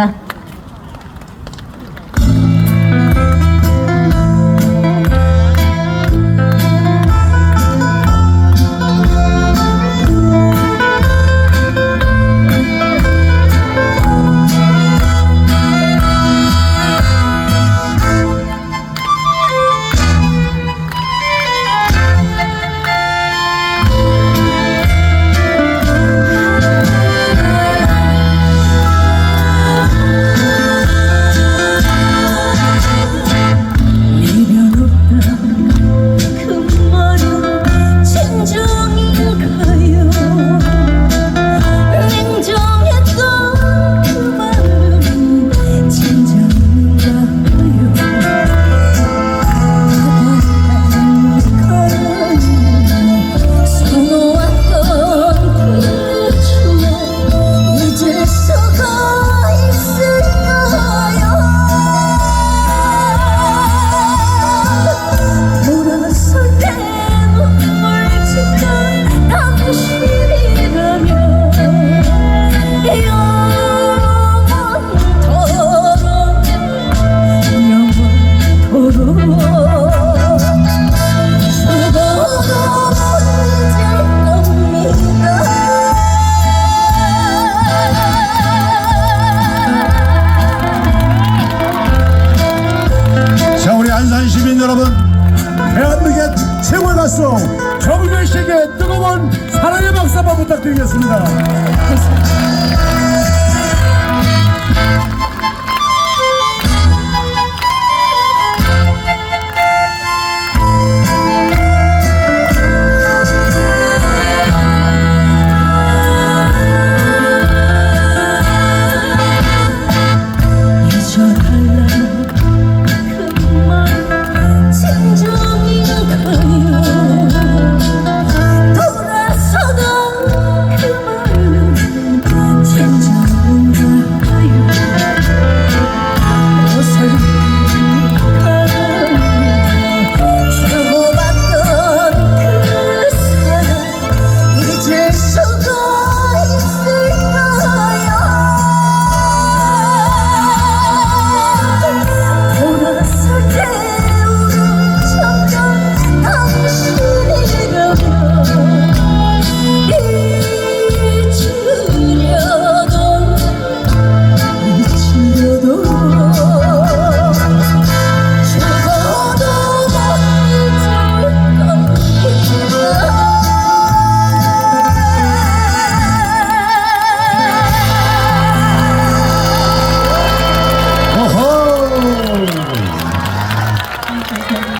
내려놓다 여러분 대한민국의 최고의 가수 씨에게 뜨거운 사랑의 박수 한번 부탁드리겠습니다.